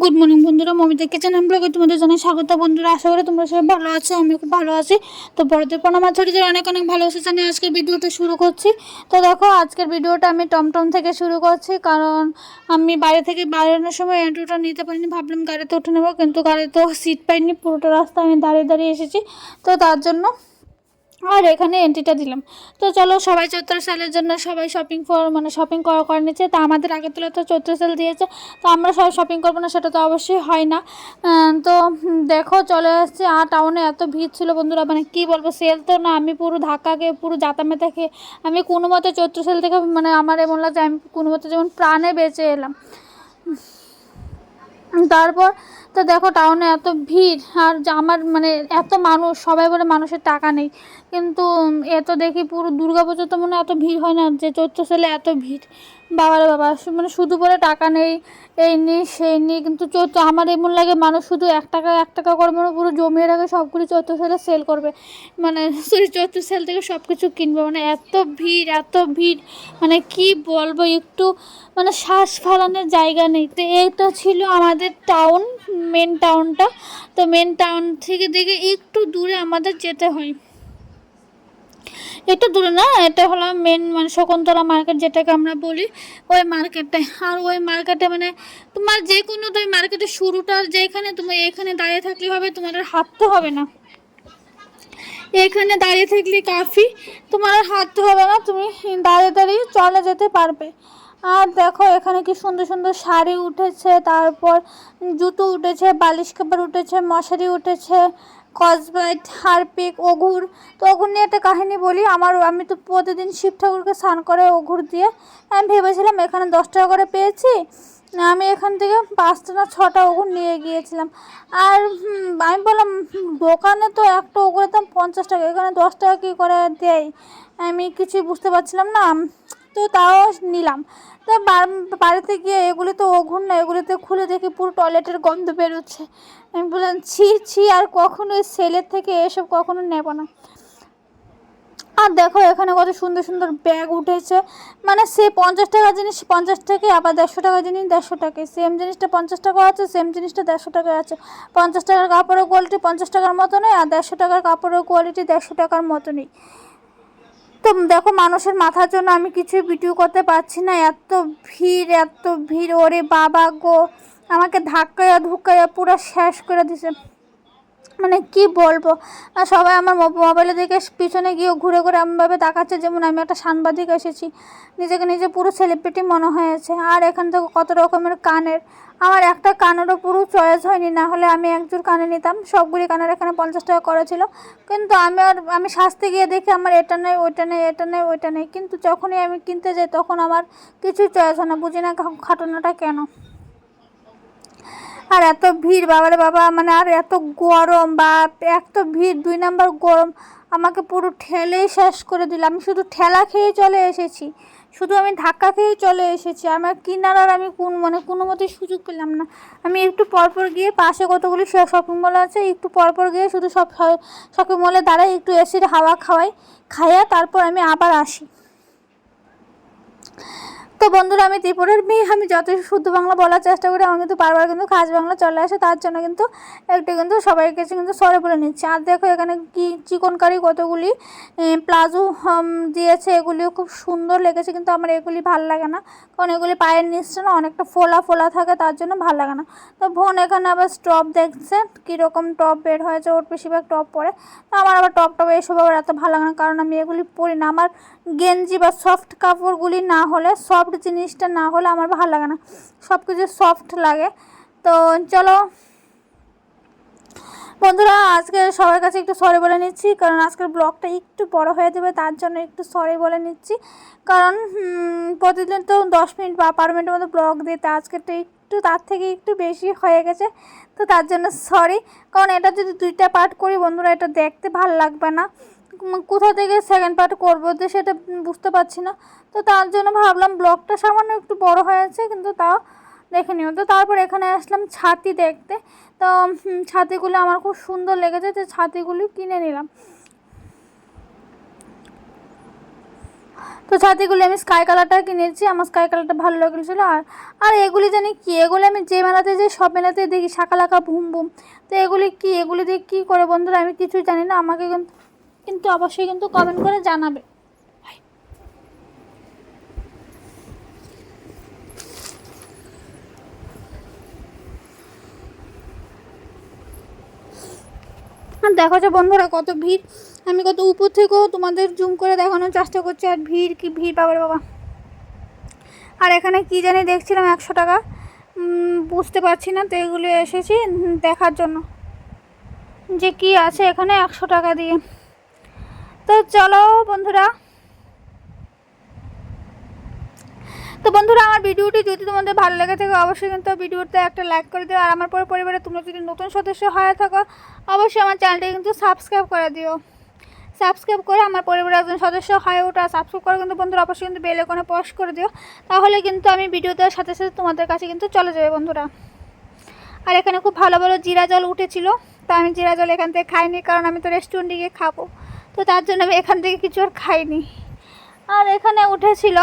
Good morning বন্ধুরা। Momita kitchen and ব্লগে তোমাদের জানাই স্বাগত। বন্ধুরা, আশা করি তোমরা সবাই ভালো আছো আমি খুব ভালো আছি। তো বড়দের আর ছোটদের অনেক অনেক ভালোবাসা জানিয়ে আজকের ভিডিওটা শুরু করছি। তো দেখো, আজকের ভিডিওটা আমি টমটম থেকে শুরু করছি, কারণ আমি বাইরে থেকে বেরোনোর সময় এন্ট্রোটা নিতে পারিনি। ভাবলাম গাড়িতে উঠে নেব, কিন্তু গাড়িতে সিট পাইনি। পুরোটা রাস্তা আমি দাঁড়িয়ে দাঁড়িয়ে এসেছি। তো তার জন্য আর এখানে এন্ট্রিটা দিলাম। তো চলো সবাই চৈত্র সেলের জন্য সবাই শপিং ফর মানে শপিং করা করে নিচ্ছে। তা আমাদের আগের তুলে তো চৈত্র সেল দিয়েছে। তো আমরা সবাই শপিং করব না, সেটা তো অবশ্যই হয় না। তো দেখো চলে আসছে। আর টাউনে এত ভিড় ছিল বন্ধুরা মানে কি বলব সেল তো না, আমি পুরো ধাক্কাকে, পুরো জাতামেতা খেয়ে আমি কোনো মতে চৈত্র সেল থেকে মানে আমার এমন লাগছে, আমি কোনো মতে যেমন প্রাণে বেঁচে এলাম। তারপর তো দেখো টাউনে এত ভিড়, আর আমার মানে এত মানুষ, সবাই বলে মানুষের টাকা নেই। কিন্তু এত দেখি পুরো দুর্গা পুজো তো মনে এত ভিড় হয় না, যে চৈত্র সেলে এত ভিড়। বাবার বাবা মানে শুধু বলে টাকা নেই, এই নেই, সেই নেই, কিন্তু চৈত্র, আমার এমন লাগে মানুষ শুধু এক টাকা এক টাকা করে মানে পুরো জমিয়ে রাখে, সবগুলি চৈত্র সেলে সেল করবে। মানে সরি, চৈত্র সেল থেকে সব কিছু কিনবে মানে এত ভিড় এত ভিড় মানে কি বলব, একটু মানে শ্বাস ফেলানোর জায়গা নেই। তো এইটা ছিল আমাদের টাউন মেন টাউনটা তো মেন টাউন থেকে দেখে একটু দূরে আমাদের যেতে হয়। একটু দূরে না, এটা হলো মেন মানে শকুন্তলা মার্কেট যেটাকে আমরা বলি। ওই মার্কেটে আর ওই মার্কেটে মানে তোমার যে কোনো তুমি মার্কেটের শুরুটা যেখানে তুমি এখানে দাঁড়িয়ে থাকলে হবে, তোমার হাঁটতে হবে না। এখানে দাঁড়িয়ে থাকলে কাফি, তোমার হাঁটতে হবে না, তুমি দাঁড়িয়ে দাঁড়িয়ে চলে যেতে পারবে। আর দেখো এখানে কি সুন্দর সুন্দর শাড়ি উঠেছে, তারপর জুতো উঠেছে, বালিশ কাপড় উঠেছে, মশারি উঠেছে। কসবাইট, হারপিক অঘুর তো অঘুর নিয়ে একটা কাহিনী বলি। আমার আমি তো প্রতিদিন শিব ঠাকুরকে স্নান করে অঘুর দিয়ে, আমি ভেবেছিলাম এখানে দশ টাকা করে পেয়েছি। আমি এখান থেকে পাঁচটা না ছটা ওগুন নিয়ে গিয়েছিলাম। আর আমি বললাম, দোকানে তো একটা ওগুলোর দাম পঞ্চাশ টাকা, এখানে দশ টাকা কী করে দেয়? আমি কিছুই বুঝতে পারছিলাম না। তো তাও নিলাম। তা বাড়িতে গিয়ে এগুলি তো ওগুন না, এগুলিতে খুলে দেখি পুরো টয়লেটের গন্ধ বেরোচ্ছে। আমি বললাম, ছি ছি, আর কখনো সেলের থেকে এসব কখনো নেব না। আর দেখো এখানে কত সুন্দর সুন্দর ব্যাগ উঠেছে। মানে সে পঞ্চাশ টাকা জিনিস, পঞ্চাশ টাকায় আবার দেড়শো টাকা জিনিস, দেড়শো টাকায়। সেম জিনিসটা পঞ্চাশ টাকা আছে, সেম জিনিসটা দেড়শো টাকায় আছে। পঞ্চাশ টাকার কাপড়ের কোয়ালিটি পঞ্চাশ টাকার মতো নেই, আর দেড়শো টাকার কাপড়ের কোয়ালিটি দেড়শো টাকার মতো নেই। তো দেখো মানুষের মাথার জন্য আমি কিছুই ভিডিও করতে পারছি না। এত ভিড় এত ভিড়। ওরে বাবা গো। আমাকে ধাক্কায়া ধুক্কায়া পুরো শেষ করে দিছে। মানে কি বলব? সবাই আমার মোব- মোবাইলে দেখে পিছনে গিয়ে ঘুরে ঘুরে এমনভাবে তাকাচ্ছে যেমন আমি একটা সাংবাদিক এসেছি। নিজেকে নিজে পুরো সেলিব্রিটি মনে হয়েছে। আর এখান থেকে কত রকমের কানের। আমার একটা কানেরও পুরো চয়েস হয়নি। না হলে আমি একজোর কানে নিতাম। সবগুলি কানের এখানে পঞ্চাশ টাকা করেছিল কিন্তু আমি আর, আমি সাজতে গিয়ে দেখি আমার এটা নেই, ওইটা নেই, এটা নেই, ওইটা নেই। কিন্তু যখনই আমি কিনতে যাই তখন আমার কিছুই চয়েস হয় না। বুঝি না ঘটনাটা কেন? আর এত ভিড়, বাবারে বাবা মানে আর এত গরম বা এত ভিড়, দুই নাম্বার গরম, আমাকে পুরো ঠেলেই শেষ করে দিল। আমি শুধু ঠেলা খেয়ে চলে এসেছি, শুধু আমি ধাক্কা খেয়েই চলে এসেছি, আমার কিনার আর আমি কোন মানে কোনো মতেই সুযোগ পেলাম না। আমি একটু পরপর গিয়ে পাশে কতগুলি শপিং মল আছে, একটু পরপর গিয়ে শুধু সব শপিং মলে দাঁড়াই, একটু এসির হাওয়া খাওয়াই, খাইয়া তারপর আমি আবার আসি। তো বন্ধুরা, আমি ত্রিপুরের মেয়ে, আমি যত শুদ্ধ বাংলা বলার চেষ্টা করি, আমার কিন্তু বারবার কিন্তু খাস বাংলা চলে আসে, তার জন্য কিন্তু একটু কিন্তু সবাই কাছে কিন্তু সরে বলে নিচ্ছে। আর দেখো এখানে কি চিকনকারি কতগুলি প্লাজো দিয়েছে, এগুলিও খুব সুন্দর লেগেছে, কিন্তু আমার এগুলি ভালো লাগে না। কারণ এগুলি পায়ের নিচটা না, অনেকটা ফোলা ফোলা থাকে, তার জন্য ভালো লাগে না। তো বোন এখানে আবার স্টপ দেখছে, কীরকম টপ বের হয়েছে, ওর বেশিরভাগ টপ পরে। তো আমার আবার টপ টপ এসব আবার এত ভালো লাগে না, কারণ আমি এগুলি পরি না। আমার গেঞ্জি বা সফট কাপড়গুলি না হলে সফট জিনিসটা না হলে আমার ভালো লাগে না। সব কিছু সফট লাগে। তো চলো, বন্ধুরা, আজকে সবার কাছে একটু সরি বলে নিচ্ছি, কারণ আজকের ব্লগটা একটু বড় হয়ে যাবে, তার জন্য একটু সরি বলে নিচ্ছি। কারণ প্রতিদিন তো দশ মিনিট বা বারো মিনিটের মতো ব্লগ দিতে আজকেরটা একটু, তার থেকে একটু বেশি হয়ে গেছে। তো তার জন্য সরি কারণ এটা যদি দুইটা পার্ট করি, বন্ধুরা, এটা দেখতে ভালো লাগবে না। কোথা থেকে সেকেন্ড পার্ট করব যে সেটা বুঝতে পারছি না। তো তার জন্য ভাবলাম ব্লগটা সামান্য একটু বড় হয়েছে কিন্তু তাও দেখে নিও। তো তারপর এখানে আসলাম ছাতি দেখতে। তো ছাতিগুলো আমার খুব সুন্দর লেগেছে যে ছাতিগুলি কিনে নিলাম। তো ছাতিগুলি আমি স্কাই কালারটা কিনেছি, আমার স্কাই কালারটা ভালো লেগেছিলো। আর আর এগুলি জানি কি? এগুলি আমি যে মেলাতে যাই, সব মেলাতে দেখি, শাকালাকা, ভুম ভুম। তো এগুলি কি? এগুলি দিয়ে কী করে বন্ধুরা? আমি কিছুই জানি না। আমাকে কিন্তু কিন্তু অবশ্যই কিন্তু কমেন্ট করে জানাবে। দেখো যে বন্ধুরা কত ভিড়। আমি কত উপর থেকেও তোমাদের জুম করে দেখানোর চেষ্টা করছি, আর ভিড় কি ভিড় বাবার বাবা। আর এখানে কি জানি দেখছিলাম একশো টাকা। বুঝতে পারছি না, তো এগুলো এসেছি দেখার জন্য। যে কি আছে এখানে একশো টাকা দিয়ে। তো চলো বন্ধুরা। তো বন্ধুরা, আমার ভিডিওটি যদি তোমাদের ভালো লেগে থাকে, অবশ্যই কিন্তু ভিডিওতে একটা লাইক করে দিও। আর আমার পরে পরিবারে তোমরা যদি নতুন সদস্য হয়ে থাকো, অবশ্যই আমার চ্যানেলটি কিন্তু সাবস্ক্রাইব করে দিও। সাবস্ক্রাইব করে আমার পরিবারের একজন সদস্য হয়ে ওঠা। সাবস্ক্রাইব করে কিন্তু বন্ধুরা, অবশ্যই কিন্তু বেল আইকনে পোস্ট করে দিও। তাহলে কিন্তু আমি ভিডিও দেওয়ার সাথে সাথে তোমাদের কাছে কিন্তু চলে যাবে বন্ধুরা। আর এখানে খুব ভালো ভালো জিরা জল উঠেছিল। তো আমি জিরা জল এখান থেকে খাইনি, কারণ আমি তো রেস্টুরেন্টে গিয়ে খাব। তো তার জন্য আমি এখান থেকে কিছু আর খাইনি। আর এখানে উঠেছিল।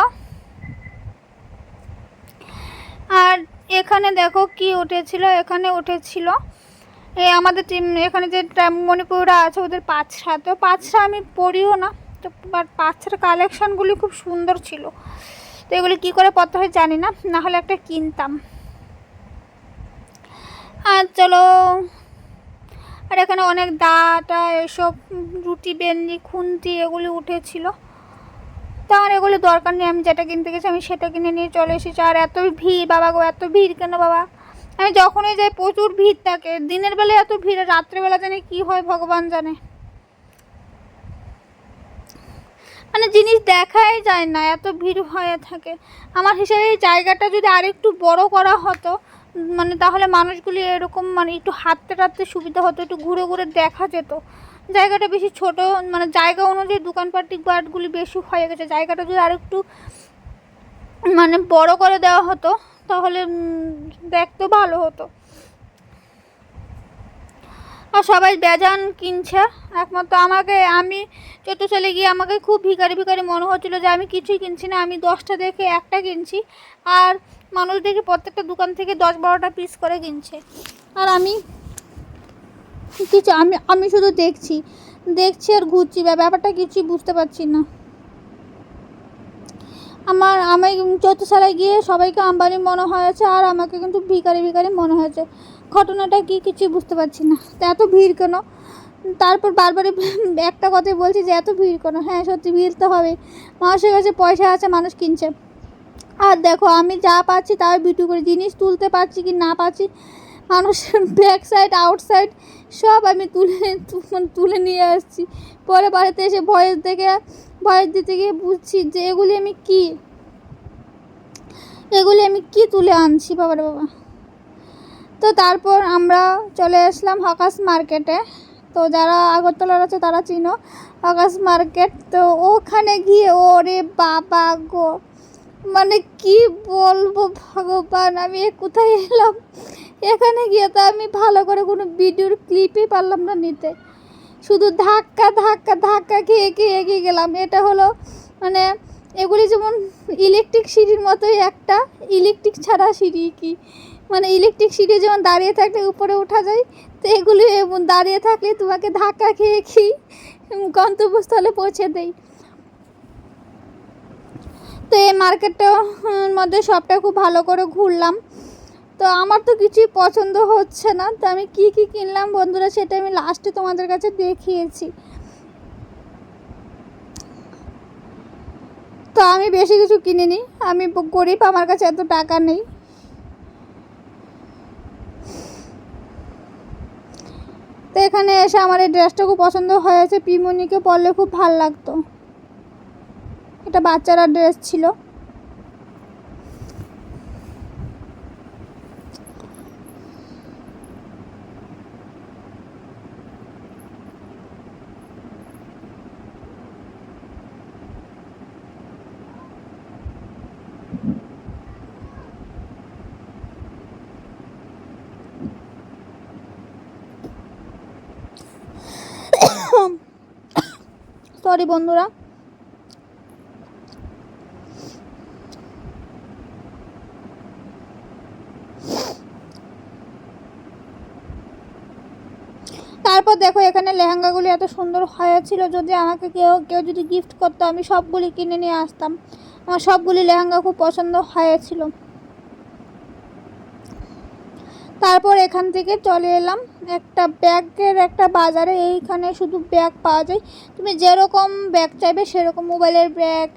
আর এখানে দেখো কি উঠেছিল, এখানে উঠেছিল। এ আমাদের টিম এখানে যে মণিপুররা আছে, ওদের পাঁচরা। তো পাঁচরা আমি পড়িও না। তো বাট পাঁচরার কালেকশানগুলি খুব সুন্দর ছিল। তো এগুলি কী করে পড়তে হয় জানি না। না হলে একটা কিনতাম। আর চলো আর এখানে অনেক দাটা এসব রুটি বেনলি খুন্তি এগুলি উঠেছিল। তা আর এগুলো দরকার নেই, আমি যেটা কিনতে গেছি আমি সেটা কিনে নিয়ে চলে এসেছি। আর এত ভিড়, বাবা গো, এত ভিড় কেন বাবা? আমি যখনই যাই প্রচুর ভিড় থাকে, দিনের বেলায় এত ভিড়, রাত্রেবেলা জানি কি হয় ভগবান জানে। মানে জিনিস দেখাই যায় না, এত ভিড় হয়ে থাকে। আমার হিসাবে এই জায়গাটা যদি আরেকটু বড় করা হতো মানে তাহলে মানুষগুলি এরকম মানে একটু হাঁটতে টাটতে সুবিধা হতো, একটু ঘুরে ঘুরে দেখা যেত। জায়গাটা বেশি ছোট মানে জায়গা অনুযায়ী দোকানপাটি বাটগুলি বেশি হয়ে গেছে। জায়গাটা যদি আরেকটু মানে বড় করে দেওয়া হতো, তাহলে দেখতে ভালো হতো। আর সবাই বেজান কিনছে। একমাত্র আমাকে, আমি চোদ্দ সালে গিয়ে আমাকে খুব ভিখারি ভিখারি মনে হচ্ছিল যে আমি কিছুই কিনছি না, আমি দশটা দেখে একটা কিনছি। আর মানুষ দেখে প্রত্যেকটা দোকান থেকে দশ বারোটা পিস করে কিনছে। আর আমি কিছু আমি আমি শুধু দেখছি। দেখছি আর ঘুরছি ব্যাপ- ব্যাপারটা কিছুই বুঝতে পারছি না। আমার, আমি সালে গিয়ে সবাইকে আম্বানি মনে হয়েছে, আর আমাকে কিন্তু ভিখারি ভিখারি মনে হয়েছে। ঘটনাটা কি কিছুই বুঝতে পারছি না। তো এত ভিড় কেন? তারপর বারবারই একটা কথাই বলছি যে, এত ভিড় কেন? হ্যাঁ সত্যি ভিড় তো হবে মানুষের কাছে পয়সা আছে, মানুষ কিনছে। আর দেখো, আমি যা পাচ্ছি তাই বিটু করে জিনিস তুলতে পারছি কি না পাচ্ছি। মানুষের ব্যাক সাইড আউটসাইড সব আমি তুলে মানে তুলে নিয়ে আসছি। পরে বাড়িতে এসে ভয়েস দেখে, ভয়েস দিতে গিয়ে বুঝছি যে এগুলি আমি কি? এগুলি আমি কি তুলে আনছি, বাবার বাবা। তো তারপর আমরা চলে আসলাম হকাস মার্কেটে তো যারা আগরতলার আছে তারা চিনো হকাস মার্কেট তো ওখানে গিয়ে ওরে বাবা গো। মানে কি বলব ভগবান? আমি কোথায় এলাম? এখানে গিয়ে তো আমি ভালো করে কোনো ভিডিওর ক্লিপই পারলাম না নিতে। শুধু ধাক্কা ধাক্কা ধাক্কা খেয়ে খেয়ে এগিয়ে গেলাম। এটা হলো মানে এগুলি যেমন ইলেকট্রিক সিঁড়ির মতোই একটা ইলেকট্রিক ছাড়া সিঁড়ি কি? মানে ইলেকট্রিক সিঁড়ি যেমন দাঁড়িয়ে থাকলে উপরে ওঠা যায়, তো এগুলি দাঁড়িয়ে থাকলে তোমাকে ধাক্কা খেয়ে খেয়ে গন্তব্যস্থলে পৌঁছে দেয় তো এই মার্কেটটার মধ্যে সবটা খুব ভালো করে ঘুরলাম। তো আমার তো কিছুই পছন্দ হচ্ছে না। তো আমি কি কি কিনলাম বন্ধুরা সেটা আমি লাস্টে তোমাদের কাছে দেখিয়েছি। তো আমি বেশি কিছু কিনিনি। আমি গরিব, আমার কাছে এত টাকা নেই। তো এখানে এসে আমার এই ড্রেসটা খুব পছন্দ হয়েছে। পিমনিকে পরলে খুব ভালো লাগতো। এটা বাচ্চারা ড্রেস ছিল। সরি বন্ধুরা। তারপর দেখো, এখানে লেহেঙ্গাগুলি এত সুন্দর হয়েছিল যদি আমাকে কেউ কেউ যদি গিফট করতো, আমি সবগুলি কিনে নিয়ে আসতাম। আমার সবগুলি লেহেঙ্গা খুব পছন্দ হয়েছিল। তারপর এখান থেকে চলে এলাম একটা ব্যাগের একটা বাজারে। এইখানে শুধু ব্যাগ পাওয়া যায়। তুমি যেরকম ব্যাগ চাইবে সেরকম মোবাইলের ব্যাগ,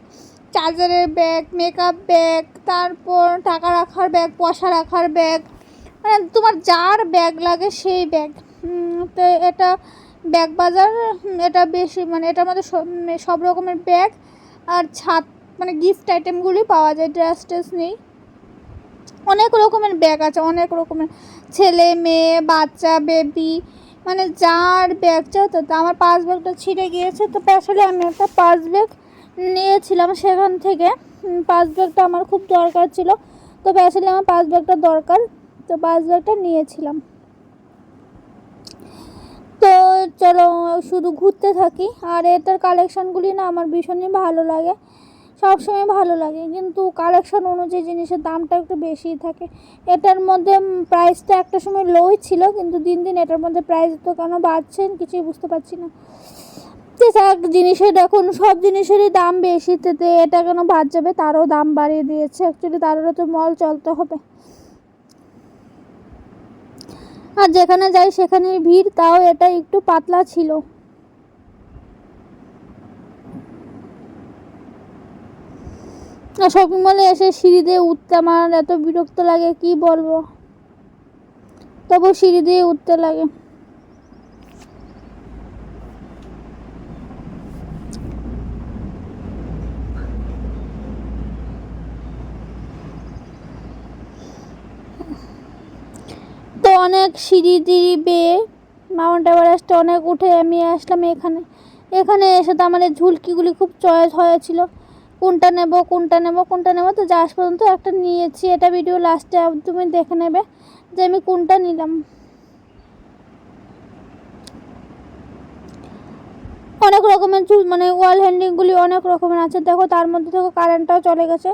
চার্জারের ব্যাগ মেকআপ ব্যাগ তারপর টাকা রাখার ব্যাগ পয়সা রাখার ব্যাগ মানে তোমার যার ব্যাগ লাগে সেই ব্যাগ তো এটা ব্যাগ বাজার এটা বেশি মানে এটার মধ্যে সব সব রকমের ব্যাগ আর ছাদ মানে গিফট আইটেমগুলি পাওয়া যায় ড্রেস ট্রেস নেই। অনেক রকমের ব্যাগ আছে, অনেক রকমের। ছেলে, মেয়ে, বাচ্চা বেবি মানে যার ব্যাগ চাও তো আমার পাঁচ ব্যাগটা ছিঁড়ে গিয়েছে, তো আসলে আমি একটা পাঁচ ব্যাগ নিয়েছিলাম সেখান থেকে। পাঁচ ব্যাগটা আমার খুব দরকার ছিল তো আসলে আমার পাঁচ ব্যাগটা দরকার, তো পাঁচ ব্যাগটা নিয়েছিলাম। তো চলো, শুধু ঘুরতে থাকি। আর এটার কালেকশানগুলি না আমার ভীষণই ভালো লাগে। সবসময় ভালো লাগে। কিন্তু কালেকশান অনুযায়ী জিনিসের দামটা একটু বেশিই থাকে। এটার মধ্যে প্রাইসটা একটা সময় লোই ছিল, কিন্তু দিন দিন এটার মধ্যে প্রাইস তো কেন বাড়ছে কিছুই বুঝতে পারছি না। তো যাক, জিনিসের এখন সব জিনিসেরই দাম বেশি। তো তো এটা কেন বাদ যাবে? তারও দাম বাড়িয়ে দিয়েছে। অ্যাকচুয়ালি তারও তো মল চলতে হবে। আর যেখানে যাই সেখানে ভিড়, তাও এটা একটু পাতলা ছিল। শপিং মলে এসে সিঁড়ি দিয়ে উঠতে আমার এত বিরক্ত লাগে, কি বলব? তবু সিঁড়ি দিয়ে উঠতে লাগে তো অনেক সিঁড়ি টিড়ি বেয়ে মাউন্ট এভারেস্টে অনেক উঠে আমি আসলাম এখানে। এখানে এসে তো এই ঝুলকিগুলি খুব চয়েস হয়েছিল। কোনটা নেব কোনটা নেব কোনটা নেব তো যাস পর্যন্ত একটা নিয়েছি। এটা ভিডিও লাস্টে তুমি দেখে নেবে যে আমি কোনটা নিলাম। অনেক রকমের ঝুল মানে ওয়াল হ্যান্ডিংগুলি অনেক রকমের আছে। দেখো তার মধ্যে দেখো কারেন্টটাও চলে গেছে।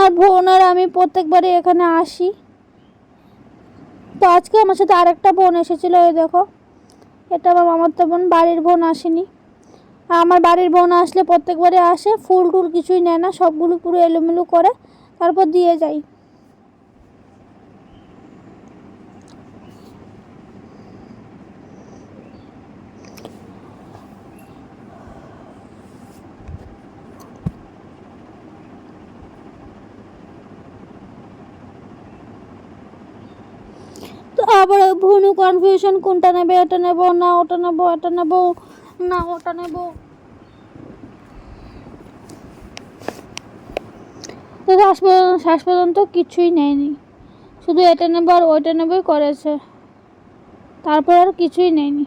আর বোন আর আমি প্রত্যেকবারই এখানে আসি। তো আজকে আমার সাথে আরেকটা বোন এসেছিল ওই দেখো। এটা আমার মামাতো বোন, বাড়ির বোন আসেনি। আমার বাড়ির বোন আসলে প্রত্যেকবারে আসে, ফুল টুল কিছুই নেয় না, সবগুলো পুরো এলোমেলো করে, তারপর দিয়ে যায় তো আবার ভুনু কনফিউশন কোনটা নেবে, এটা নেব, না, ওটা নেব, এটা নেব, না, ওটা নেব। শেষ পর্যন্ত কিছুই নেয়নি। শুধু এটা নেব আর ওইটা নেবই করেছে। তারপর আর কিছুই নেয়নি।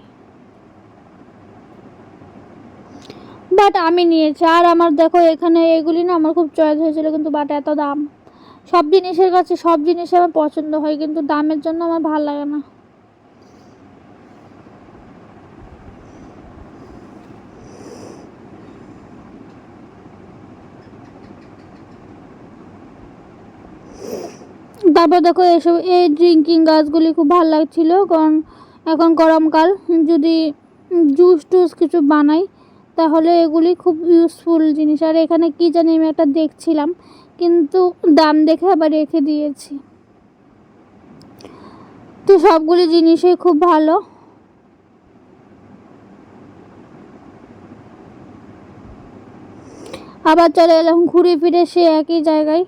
বাট আমি নিয়েছি। আর আমার দেখো, এখানে এগুলি না আমার খুব চয়েস হয়েছিল কিন্তু বাট এত দাম। সব জিনিসের কাছে সব জিনিস আমার পছন্দ হয়, কিন্তু দামের জন্য আমার ভালো লাগে না। তারপর দেখো এসব, এই ড্রিঙ্কিং গাছগুলি খুব ভালো লাগছিল, কারণ এখন গরমকাল, যদি জুস টুস কিছু বানাই, তাহলে এগুলি খুব ইউজফুল জিনিস। আর এখানে কি জানি আমি একটা দেখছিলাম কিন্তু দাম দেখে আবার রেখে দিয়েছি। তো সবগুলি জিনিসই খুব ভালো। আবার চলে এলাম ঘুরে ফিরে সে একই জায়গায়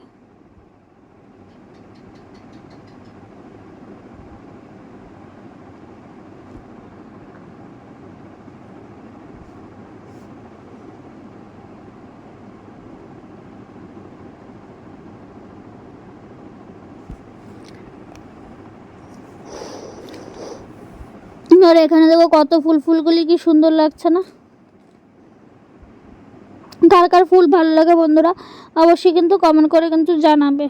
আর এখানে দেখো কত ফুল, ফুলগুলি কি সুন্দর লাগছে না? কার কার ফুল ভালো লাগে বন্ধুরা, অবশ্যই কিন্তু কমেন্ট করে কিন্তু জানাবে।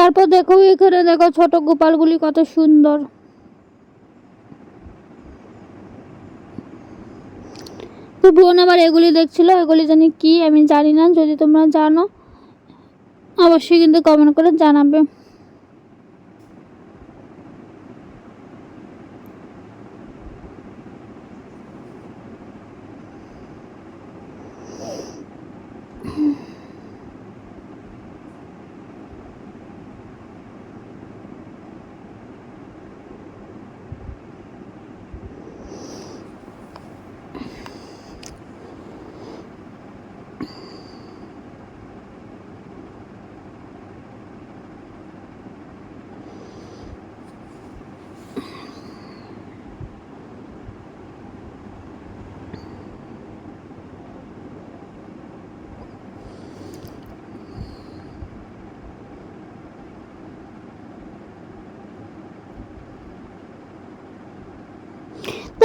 তারপর দেখো এখানে দেখো ছোট গোপালগুলি কত সুন্দর। বোন আবার এগুলি দেখছিল, এগুলি জানি কি আমি জানি না, যদি তোমরা জানো, অবশ্যই কিন্তু কমেন্ট করে জানাবে।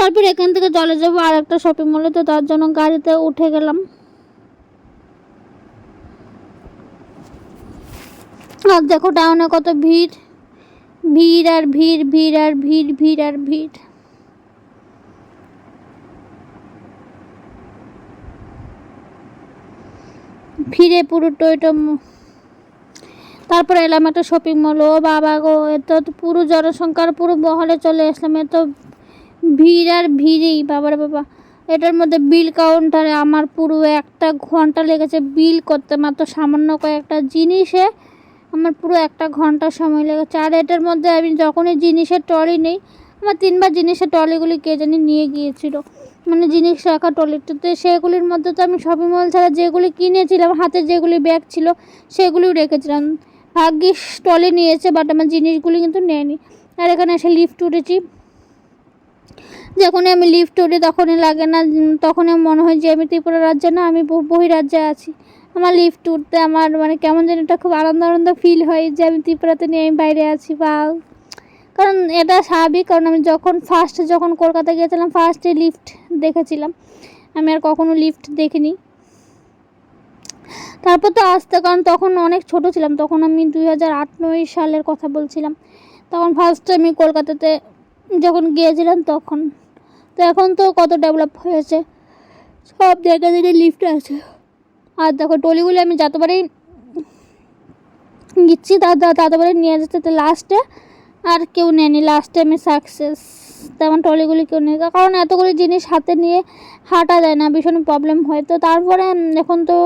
তারপর এখান থেকে চলে যাব আর একটা শপিং মলে তো তার জন্য গাড়িতে উঠে গেলাম। আর দেখো টাউনে কত ভিড়। ভিড় আর ভিড় ভিড় আর ভিড় ভিড় আর ভিড়। ভিড়ে পুরো টয়টা তারপরে এলাম একটা শপিং মল ও বাবা গো, এত পুরো জনসংখ্যার পুরো বহলে চলে আসলাম, এত ভিড় আর ভিড়েই, বাবার বাবা। এটার মধ্যে বিল কাউন্টারে আমার পুরো একটা ঘণ্টা লেগেছে বিল করতে, মাত্র সামান্য কয়েকটা জিনিসে আমার পুরো একটা ঘণ্টা সময় লেগেছে। আর এটার মধ্যে আমি যখনই জিনিসের ট্রলি নেই, আমার তিনবার জিনিসের ট্রলিগুলি কে জানি নিয়ে গিয়েছিল। মানে জিনিস রাখা ট্রলিটাতে সেগুলির মধ্যে তো আমি শপিং মল ছাড়া যেগুলি কিনেছিলাম, হাতে যেগুলি ব্যাগ ছিল, সেগুলিও রেখেছিলাম। ভাগ্যিস ট্রলি নিয়েছে বাট আমার জিনিসগুলি কিন্তু নেয়নি। আর এখানে এসে লিফট উঠেছি। যখনই আমি লিফট উঠি তখনই লাগে না, তখনই মনে হয় যে আমি ত্রিপুরা রাজ্যে না, আমি বহ- বহিরাজ্যে আছি। আমার লিফট উঠতে আমার মানে কেমন যেন একটা খুব আনন্দ আনন্দ ফিল হয় যে আমি ত্রিপুরাতে নিয়ে আমি বাইরে আছি বা কারণ এটা স্বাভাবিক, কারণ আমি যখন ফার্স্ট যখন কলকাতা গিয়েছিলাম ফার্স্টে লিফট দেখেছিলাম। আমি আর কখনো লিফট দেখিনি। তারপর তো আসতে, কারণ তখন অনেক ছোট ছিলাম, তখন আমি দুই হাজার আট, নয় সালের কথা বলছিলাম। তখন ফার্স্ট আমি কলকাতাতে যখন গিয়েছিলাম তখন। তো এখন তো কত ডেভেলপ হয়েছে? সব জায়গা থেকে লিফ্ট আছে। আর দেখো টলিগুলি আমি যতবারই গিচ্ছি তার ততবারই নিয়ে যেতে তো লাস্টে আর কেউ নেয়নি। লাস্টে আমি সাকসেস তেমন টলিগুলি কেউ নেই কারণ এতগুলি জিনিস হাতে নিয়ে হাঁটা যায় না, ভীষণ প্রবলেম হয়। তো তারপরে এখন তো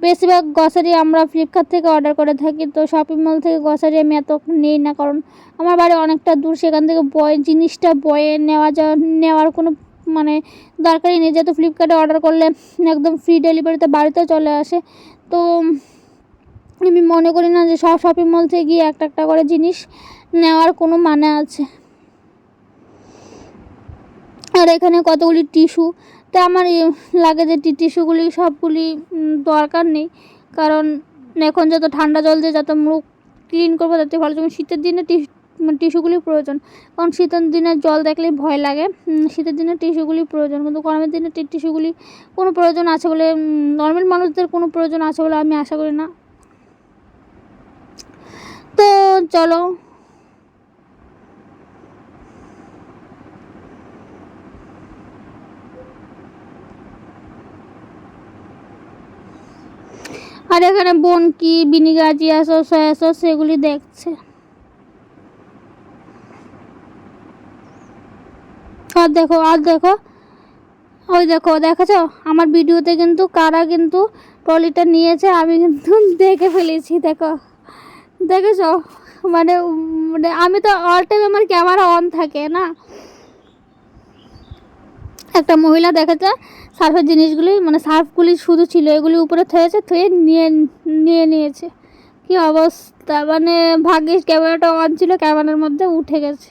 বেশিরভাগ গ্রসারি আমরা ফ্লিপকার্ট থেকে অর্ডার করে থাকি। তো শপিং মল থেকে গ্রসারি আমি এত নেই না। কারণ আমার বাড়ি অনেকটা দূর, সেখান থেকে বয়, জিনিসটা বয়ে নেওয়া যা, নেওয়ার কোনো মানে দরকারই নেই। যেহেতু ফ্লিপকার্টে অর্ডার করলে একদম ফ্রি ডেলিভারিতে বাড়িতে চলে আসে। তো আমি মনে করি না যে সব শপিং মল থেকে গিয়ে একটা একটা করে জিনিস নেওয়ার কোনো মানে আছে। আর এখানে কতগুলি টিস্যু? তা আমার লাগে যে টিস্যুগুলি সবগুলি দরকার নেই। কারণ এখন যত ঠান্ডা জল দিয়ে যত মুখ ক্লিন করব, তাতে ভালো। যেমন শীতের দিনে টিস্যুগুলি প্রয়োজন। কারণ শীতের দিনে জল দেখলে ভয় লাগে। শীতের দিনে টিস্যুগুলি প্রয়োজন। কিন্তু গরমের দিনে টিস্যুগুলি কোনো প্রয়োজন আছে বলে নর্মাল মানুষদের কোনো প্রয়োজন আছে বলে আমি আশা করি না। তো চলো আর এখানে বোন কি বিনিগাজি আসো সয়া সস সেগুলি দেখছে। আর দেখো আর দেখো, ওই দেখো, দেখেছ? আমার ভিডিওতে কিন্তু কারা কিন্তু ট্রলিটা নিয়েছে, আমি কিন্তু দেখে ফেলেছি, দেখো। দেখেছ? মানে মানে আমি তো অল টাইম আমার ক্যামেরা অন থাকে, না? একটা মহিলা দেখেছে সার্ফের জিনিসগুলি মানে সার্ফগুলি শুধু ছিল এগুলি উপরে থয়েছে, থয়ে নিয়ে নিয়ে নিয়েছে। কি অবস্থা? মানে ভাগ্যিস ক্যামেরাটা অন ছিল, ক্যামেরার মধ্যে উঠে গেছে।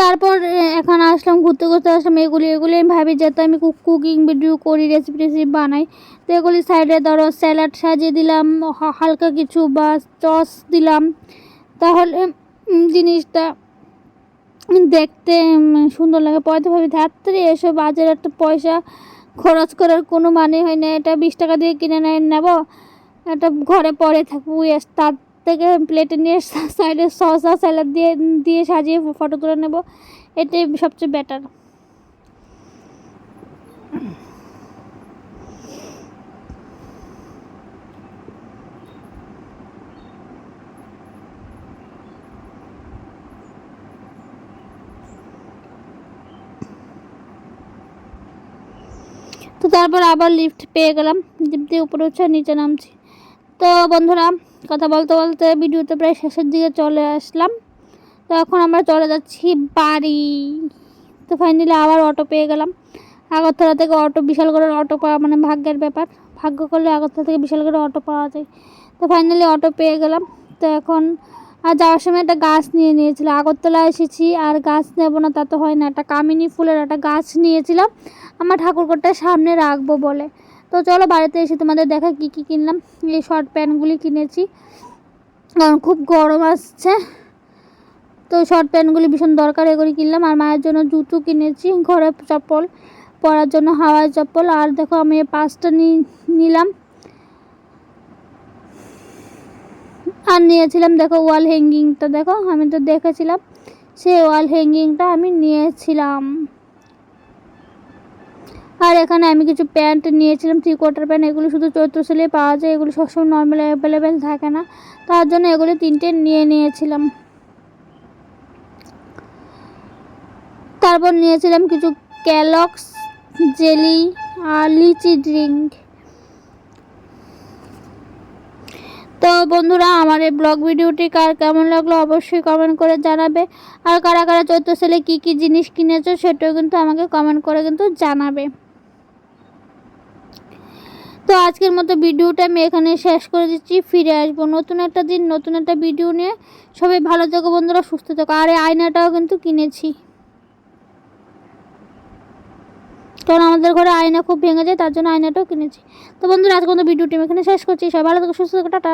তারপর এখন আসলাম, ঘুরতে ঘুরতে আসলাম, এগুলি এগুলি আমি ভাবি যাতে আমি কুকিং ভিডিও করি রেসিপি টেসিপি বানাই। তো এগুলি সাইডে ধরো স্যালাড সাজিয়ে দিলাম হালকা কিছু বা চস দিলাম। তাহলে জিনিসটা দেখতে সুন্দর লাগে। পয়সা ভাবি ধাত্রে এসব বাজারে একটা পয়সা খরচ করার কোনো মানে হয় না। এটা বিশ টাকা দিয়ে কিনে নেয় নেব, এটা ঘরে পরে থাকব তার থেকে প্লেটে নিয়ে সাইডে সস স্যালাড দিয়ে দিয়ে সাজিয়ে ফটো তুলে নেব। এটাই সবচেয়ে বেটার তো তারপর আবার লিফট পেয়ে গেলাম। লিফট দিয়ে উপরে উঠছে নিচে নামছি। তো বন্ধুরা কথা বলতে বলতে ভিডিওতে প্রায় শেষের দিকে চলে আসলাম। তো এখন আমরা চলে যাচ্ছি বাড়ি। তো ফাইনালি আবার অটো পেয়ে গেলাম। আগরতলা থেকে অটো বিশাল করে অটো পাওয়া মানে ভাগ্যের ব্যাপার। ভাগ্য করলে আগরতলা থেকে বিশাল করে অটো পাওয়া যায়। তো ফাইনালি অটো পেয়ে গেলাম। তো এখন আর যাওয়ার সময় একটা গাছ নিয়ে নিয়েছিল। আগরতলা এসেছি, আর গাছ নেব না তা তো হয় না। একটা কামিনী ফুলের একটা গাছ নিয়েছিলাম। আমার ঠাকুরঘরটা সামনে রাখব বলে। তো চলো বাড়িতে এসে তোমাদের দেখা কী কী কিনলাম। এই শর্ট প্যান্টগুলি কিনেছি। কারণ খুব গরম আসছে। তো শর্ট প্যান্টগুলি ভীষণ দরকার এগুলি কিনলাম। আর মায়ের জন্য জুতো কিনেছি, ঘরে চপ্পল, পরার জন্য হাওয়াই চপ্পল। আর দেখো আমি পাঁচটা নিলাম। আর নিয়েছিলাম দেখো ওয়াল হ্যাঙ্গিংটা দেখো আমি তো দেখেছিলাম। সেই ওয়াল হ্যাঙ্গিংটা আমি নিয়েছিলাম। আর এখানে আমি কিছু প্যান্ট নিয়েছিলাম থ্রি কোয়ার্টার প্যান্ট এগুলো শুধু চৈত্র সেলে পাওয়া যায়, এগুলো সবসময় নর্মাল অ্যাভেলেবেল থাকে না। তার জন্য এগুলো তিনটে নিয়ে নিয়েছিলাম। তারপর নিয়েছিলাম কিছু ক্যালক্স জেলি আর লিচি ড্রিঙ্ক তো বন্ধুরা, আমার এই ব্লগ ভিডিওটি কার কেমন লাগল অবশ্যই কমেন্ট করে জানাবে। আর কারা কারা চৈত্র সেলে কী কী জিনিস কিনেছো সেটাও কিন্তু আমাকে কমেন্ট করে কিন্তু জানাবে। তো আজকের মতো ভিডিওটা আমি এখানে শেষ করে দিচ্ছি। ফিরে আসব নতুন একটা দিন, নতুন একটা ভিডিও নিয়ে। সবাই ভালো থাকো বন্ধুরা, সুস্থ থাকো। আর এই আয়নাটাও কিন্তু কিনেছি। কারণ আমাদের ঘরে আয়না খুব ভেঙে যায়, তার জন্য আয়নাটাও কিনেছি। তো বন্ধুরা আজকে মতো ভিডিওটি আমি এখানে শেষ করছি। সবাই ভালো থাকো, সুস্থ থাকো, টাটা।